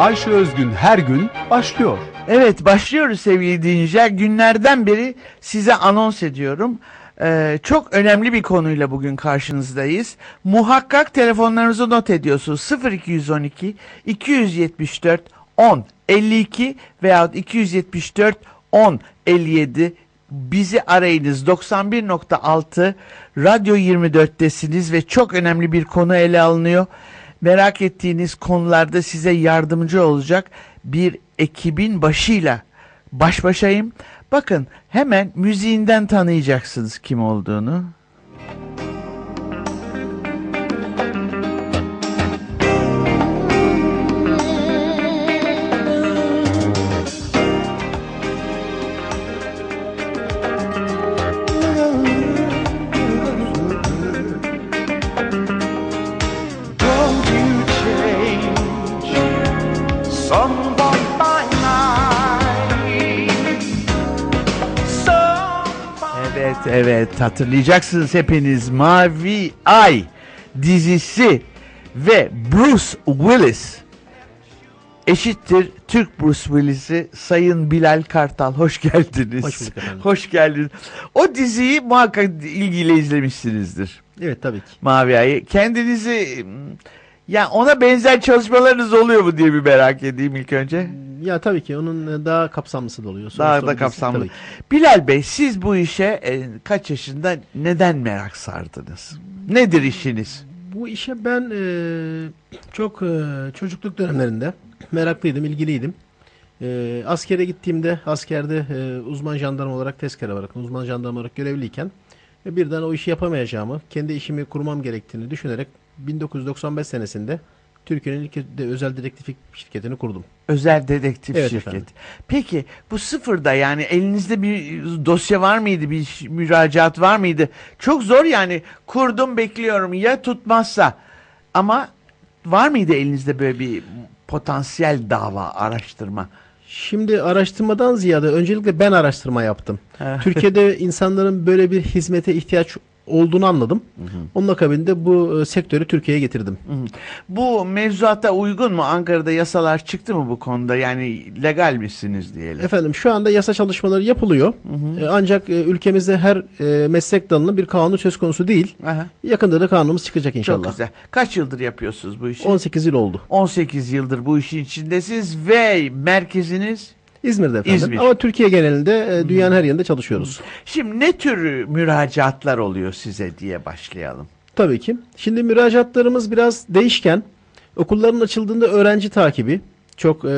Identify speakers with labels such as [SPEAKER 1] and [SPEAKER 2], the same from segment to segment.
[SPEAKER 1] Ayşe Özgün her gün başlıyor.
[SPEAKER 2] Evet başlıyoruz sevgili dinleyiciler. Günlerden beri size anons ediyorum. Ee, çok önemli bir konuyla bugün karşınızdayız. Muhakkak telefonlarınızı not ediyorsunuz. 0212 274 10 52 veyahut 274 10 57 bizi arayınız 91.6 Radyo 24'tesiniz ve çok önemli bir konu ele alınıyor. Merak ettiğiniz konularda size yardımcı olacak bir ekibin başıyla baş başayım. Bakın hemen müziğinden tanıyacaksınız kim olduğunu. Evet evet hatırlayacaksınız hepiniz Mavi Ay dizisi ve Bruce Willis eşittir Türk Bruce Willis'i Sayın Bilal Kartal hoş geldiniz.
[SPEAKER 3] Hoş bulduk efendim.
[SPEAKER 2] Hoş geldiniz. O diziyi muhakkak ilgiyle izlemişsinizdir.
[SPEAKER 3] Evet tabii ki.
[SPEAKER 2] Mavi Ay'ı. Kendinizi ya ona benzer çalışmalarınız oluyor mu diye bir merak edeyim ilk önce.
[SPEAKER 3] Ya tabii ki onun daha kapsamlısı da oluyor.
[SPEAKER 2] Daha
[SPEAKER 3] Sonuçta
[SPEAKER 2] da kapsamlı. Bilal Bey siz bu işe e, kaç yaşında neden merak sardınız? Nedir işiniz?
[SPEAKER 3] Bu işe ben e, çok e, çocukluk dönemlerinde meraklıydım, ilgiliydim. E, askere gittiğimde askerde e, uzman jandarma olarak tezkere olarak uzman jandarma olarak görevliyken e, birden o işi yapamayacağımı, kendi işimi kurmam gerektiğini düşünerek 1995 senesinde Türkiye'nin ilk de özel dedektiflik şirketini kurdum.
[SPEAKER 2] Özel dedektif
[SPEAKER 3] Evet
[SPEAKER 2] şirket.
[SPEAKER 3] efendim.
[SPEAKER 2] Peki bu sıfırda yani elinizde bir dosya var mıydı? Bir müracaat var mıydı? Çok zor yani kurdum bekliyorum ya tutmazsa. Ama var mıydı elinizde böyle bir potansiyel dava araştırma?
[SPEAKER 3] Şimdi araştırmadan ziyade öncelikle ben araştırma yaptım. Türkiye'de insanların böyle bir hizmete ihtiyaç olduğunu anladım. Onun akabinde bu e, sektörü Türkiye'ye getirdim.
[SPEAKER 2] Hı. Bu mevzuata uygun mu? Ankara'da yasalar çıktı mı bu konuda? Yani legal misiniz diyelim.
[SPEAKER 3] Efendim şu anda yasa çalışmaları yapılıyor. E, Ancak e, ülkemizde her meslek dalının bir kanunu söz konusu değil.
[SPEAKER 2] Aha,
[SPEAKER 3] Yakında da kanunumuz çıkacak
[SPEAKER 2] çok
[SPEAKER 3] inşallah.
[SPEAKER 2] güzel. Kaç yıldır yapıyorsunuz bu işi?
[SPEAKER 3] 18 yıl oldu.
[SPEAKER 2] 18 yıldır bu işin içindesiniz ve merkeziniz
[SPEAKER 3] İzmir'de efendim.
[SPEAKER 2] İzmir.
[SPEAKER 3] Ama Türkiye genelinde e, dünyanın her yerinde çalışıyoruz.
[SPEAKER 2] Şimdi ne tür müracaatlar oluyor size diye başlayalım.
[SPEAKER 3] Tabii ki. Şimdi müracaatlarımız biraz değişken. Okulların açıldığında öğrenci takibi çok e,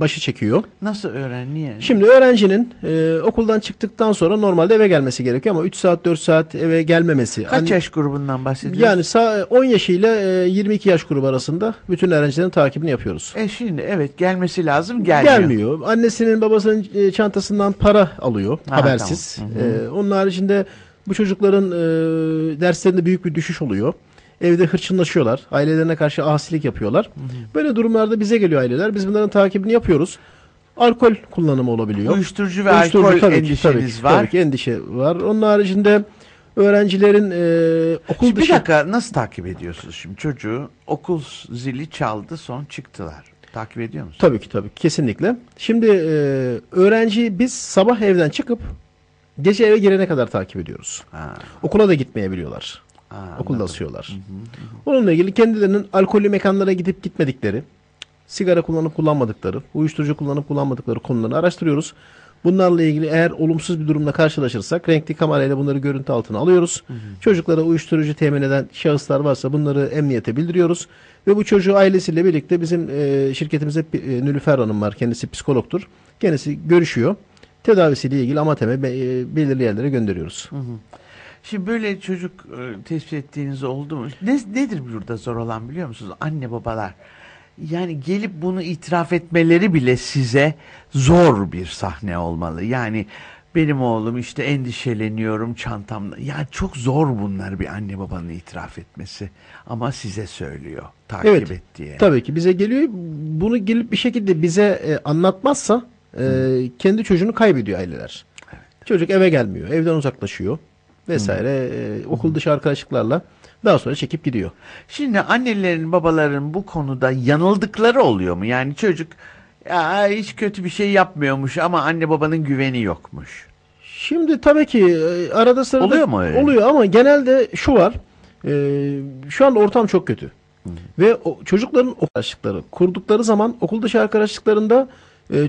[SPEAKER 3] başı çekiyor.
[SPEAKER 2] Nasıl öğren niye?
[SPEAKER 3] Şimdi öğrencinin e, okuldan çıktıktan sonra normalde eve gelmesi gerekiyor ama 3 saat 4 saat eve gelmemesi.
[SPEAKER 2] Kaç
[SPEAKER 3] Hani-
[SPEAKER 2] yaş grubundan bahsediyoruz?
[SPEAKER 3] Yani sa- 10 yaş ile e, 22 yaş grubu arasında bütün öğrencilerin takibini yapıyoruz.
[SPEAKER 2] E şimdi evet gelmesi lazım gelmiyor.
[SPEAKER 3] Gelmiyor. Annesinin babasının e, çantasından para alıyor
[SPEAKER 2] Ha,
[SPEAKER 3] habersiz.
[SPEAKER 2] tamam. Hı
[SPEAKER 3] E, onun haricinde bu çocukların e, derslerinde büyük bir düşüş oluyor. Evde hırçınlaşıyorlar. Ailelerine karşı asilik yapıyorlar. Böyle durumlarda bize geliyor aileler. Biz bunların takibini yapıyoruz. Alkol kullanımı olabiliyor.
[SPEAKER 2] Uyuşturucu ve
[SPEAKER 3] Uyuşturucu
[SPEAKER 2] alkol
[SPEAKER 3] tabii ki,
[SPEAKER 2] endişeniz
[SPEAKER 3] tabii ki,
[SPEAKER 2] var.
[SPEAKER 3] Tabii ki endişe var. Onun haricinde öğrencilerin e, okul
[SPEAKER 2] Şimdi bir
[SPEAKER 3] dışı...
[SPEAKER 2] dakika nasıl takip ediyorsunuz şimdi çocuğu? Okul zili çaldı son çıktılar. Takip ediyor musunuz?
[SPEAKER 3] Tabii ki tabii kesinlikle. Şimdi e, öğrenciyi biz sabah evden çıkıp gece eve girene kadar takip ediyoruz.
[SPEAKER 2] Ha,
[SPEAKER 3] Okula da gitmeyebiliyorlar.
[SPEAKER 2] Ha,
[SPEAKER 3] Okulda asıyorlar. Onunla ilgili kendilerinin alkollü mekanlara gidip gitmedikleri, sigara kullanıp kullanmadıkları, uyuşturucu kullanıp kullanmadıkları konularını araştırıyoruz. Bunlarla ilgili eğer olumsuz bir durumla karşılaşırsak renkli kamerayla bunları görüntü altına alıyoruz. Çocuklara uyuşturucu temin eden şahıslar varsa bunları emniyete bildiriyoruz. Ve bu çocuğu ailesiyle birlikte bizim e, şirketimize e, Nülüfer Hanım var. Kendisi psikologtur. Kendisi görüşüyor. Tedavisiyle ilgili amateme e, belirli yerlere gönderiyoruz.
[SPEAKER 2] Şimdi böyle çocuk e, tespit ettiğiniz oldu mu? Ne, nedir burada zor olan biliyor musunuz? Anne babalar. Yani gelip bunu itiraf etmeleri bile size zor bir sahne olmalı. Yani benim oğlum işte endişeleniyorum çantamda. Ya çok zor bunlar bir anne babanın itiraf etmesi. Ama size söylüyor takip
[SPEAKER 3] Evet,
[SPEAKER 2] et diye.
[SPEAKER 3] Tabii ki bize geliyor. Bunu gelip bir şekilde bize e, anlatmazsa e, kendi çocuğunu kaybediyor aileler. Çocuk eve gelmiyor. Evden uzaklaşıyor. Vesaire e, okul dışı arkadaşlıklarla daha sonra çekip gidiyor.
[SPEAKER 2] Şimdi annelerin babaların bu konuda yanıldıkları oluyor mu? Yani çocuk ya hiç kötü bir şey yapmıyormuş ama anne babanın güveni yokmuş.
[SPEAKER 3] Şimdi tabii ki e, arada sırada
[SPEAKER 2] Oluyor mu öyle?
[SPEAKER 3] Oluyor ama genelde şu var. e, şu anda ortam çok kötü. Ve o, çocukların arkadaşlıkları kurdukları zaman okul dışı arkadaşlıklarında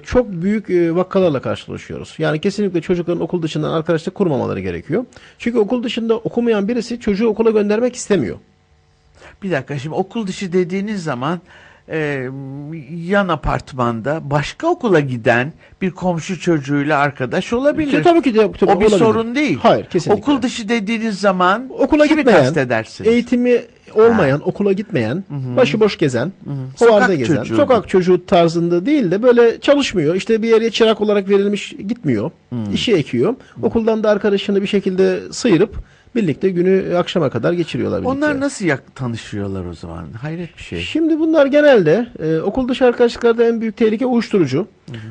[SPEAKER 3] çok büyük e, vakalarla karşılaşıyoruz. Yani kesinlikle çocukların okul dışından arkadaşlık kurmamaları gerekiyor. Çünkü okul dışında okumayan birisi çocuğu okula göndermek istemiyor.
[SPEAKER 2] Bir dakika şimdi okul dışı dediğiniz zaman e, yan apartmanda başka okula giden bir komşu çocuğuyla arkadaş olabilir.
[SPEAKER 3] İşte tabii ki de tabii
[SPEAKER 2] o bir
[SPEAKER 3] olabilir.
[SPEAKER 2] sorun değil.
[SPEAKER 3] Hayır kesinlikle.
[SPEAKER 2] Okul dışı dediğiniz zaman
[SPEAKER 3] okula
[SPEAKER 2] kimi
[SPEAKER 3] gitmeyen,
[SPEAKER 2] kastedersiniz?
[SPEAKER 3] eğitimi olmayan, okula gitmeyen, başıboş gezen,
[SPEAKER 2] Sokak
[SPEAKER 3] hovarda gezen,
[SPEAKER 2] çocuğu.
[SPEAKER 3] sokak çocuğu tarzında değil de böyle çalışmıyor. İşte bir yere çırak olarak verilmiş gitmiyor. işi ekiyor. Okuldan da arkadaşını bir şekilde sıyırıp birlikte günü akşama kadar geçiriyorlar birlikte.
[SPEAKER 2] Onlar nasıl yak- tanışıyorlar o zaman? Hayret bir şey.
[SPEAKER 3] Şimdi bunlar genelde e, okul dışı arkadaşlıklarda en büyük tehlike uyuşturucu.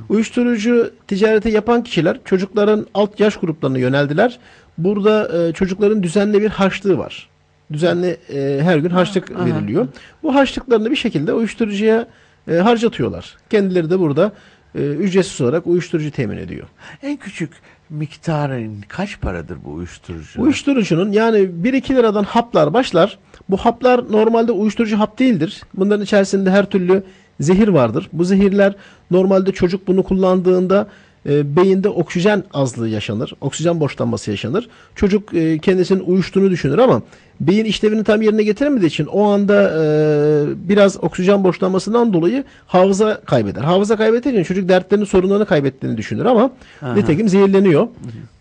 [SPEAKER 3] Uyuşturucu ticareti yapan kişiler çocukların alt yaş gruplarına yöneldiler. Burada e, çocukların düzenli bir harçlığı var. Düzenli e, her gün harçlık
[SPEAKER 2] aha.
[SPEAKER 3] veriliyor. Bu harçlıklarını bir şekilde uyuşturucuya e, harcatıyorlar. Kendileri de burada e, ücretsiz olarak uyuşturucu temin ediyor.
[SPEAKER 2] En küçük miktarın kaç paradır bu uyuşturucu?
[SPEAKER 3] Uyuşturucunun yani 1-2 liradan haplar başlar. Bu haplar normalde uyuşturucu hap değildir. Bunların içerisinde her türlü zehir vardır. Bu zehirler normalde çocuk bunu kullandığında e, beyinde oksijen azlığı yaşanır. Oksijen boşlanması yaşanır. Çocuk e, kendisinin uyuştuğunu düşünür ama beyin işlevini tam yerine getiremediği için o anda e, biraz oksijen boşlanmasından dolayı hafıza kaybeder. Hafıza kaybettiği için çocuk dertlerini, sorunlarını kaybettiğini düşünür ama
[SPEAKER 2] Aha.
[SPEAKER 3] nitekim zehirleniyor.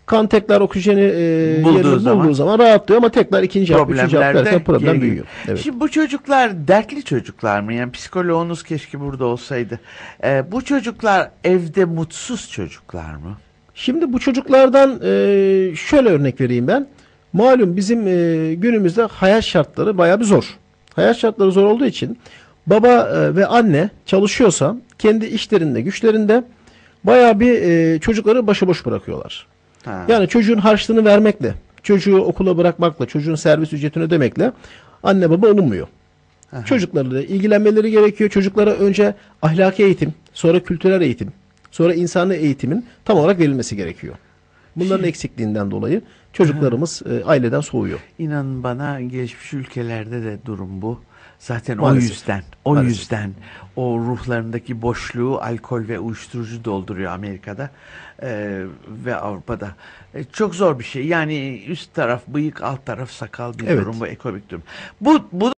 [SPEAKER 3] Kan tekrar oksijeni e,
[SPEAKER 2] Bulduğu
[SPEAKER 3] yerini
[SPEAKER 2] zaman-
[SPEAKER 3] bulduğu zaman rahatlıyor ama tekrar ikinci hap, üçüncü hap derken problem
[SPEAKER 2] geri-
[SPEAKER 3] büyüyor. Evet.
[SPEAKER 2] Şimdi bu çocuklar dertli çocuklar mı? Yani psikoloğunuz keşke burada olsaydı. Ee, bu çocuklar evde mutsuz çocuklar mı?
[SPEAKER 3] Şimdi bu çocuklardan e, şöyle örnek vereyim ben. Malum bizim e, günümüzde hayat şartları bayağı bir zor. Hayat şartları zor olduğu için baba e, ve anne çalışıyorsa kendi işlerinde, güçlerinde bayağı bir e, çocukları başıboş bırakıyorlar.
[SPEAKER 2] Ha.
[SPEAKER 3] Yani çocuğun harçlığını vermekle, çocuğu okula bırakmakla, çocuğun servis ücretini ödemekle anne baba olunmuyor.
[SPEAKER 2] Aha.
[SPEAKER 3] Çocuklarla ilgilenmeleri gerekiyor. Çocuklara önce ahlaki eğitim, sonra kültürel eğitim, sonra insani eğitimin tam olarak verilmesi gerekiyor. Bunların eksikliğinden dolayı çocuklarımız e, aileden soğuyor.
[SPEAKER 2] İnanın bana gelişmiş ülkelerde de durum bu. Zaten o
[SPEAKER 3] Maalesef.
[SPEAKER 2] yüzden, o
[SPEAKER 3] Maalesef.
[SPEAKER 2] yüzden o ruhlarındaki boşluğu alkol ve uyuşturucu dolduruyor Amerika'da e, ve Avrupa'da. E, çok zor bir şey. Yani üst taraf bıyık, alt taraf sakal bir
[SPEAKER 3] Evet.
[SPEAKER 2] durum bu ekonomik durum. Bu bu